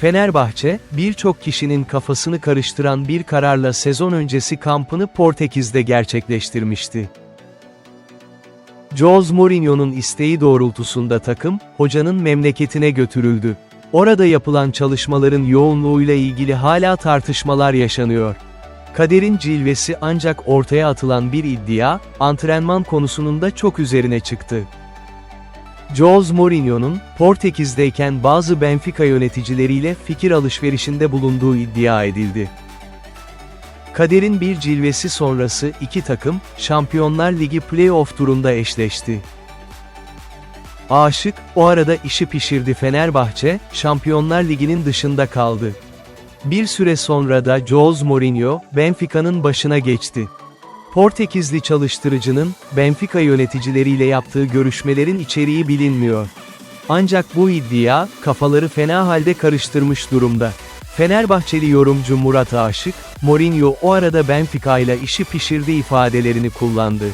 Fenerbahçe, birçok kişinin kafasını karıştıran bir kararla sezon öncesi kampını Portekiz'de gerçekleştirmişti. Jose Mourinho'nun isteği doğrultusunda takım, hocanın memleketine götürüldü. Orada yapılan çalışmaların yoğunluğuyla ilgili hala tartışmalar yaşanıyor. Kaderin cilvesi ancak ortaya atılan bir iddia, antrenman konusunun da çok üzerine çıktı. Jose Mourinho'nun, Portekiz'deyken bazı Benfica yöneticileriyle fikir alışverişinde bulunduğu iddia edildi. Kaderin bir cilvesi sonrası iki takım, Şampiyonlar Ligi playoff turunda eşleşti. Aşık, o arada işi pişirdi Fenerbahçe, Şampiyonlar Ligi'nin dışında kaldı. Bir süre sonra da Jose Mourinho, Benfica'nın başına geçti. Portekizli çalıştırıcının, Benfica yöneticileriyle yaptığı görüşmelerin içeriği bilinmiyor. Ancak bu iddia, kafaları fena halde karıştırmış durumda. Fenerbahçeli yorumcu Murat Aşık, Mourinho o arada Benfica ile işi pişirdi ifadelerini kullandı.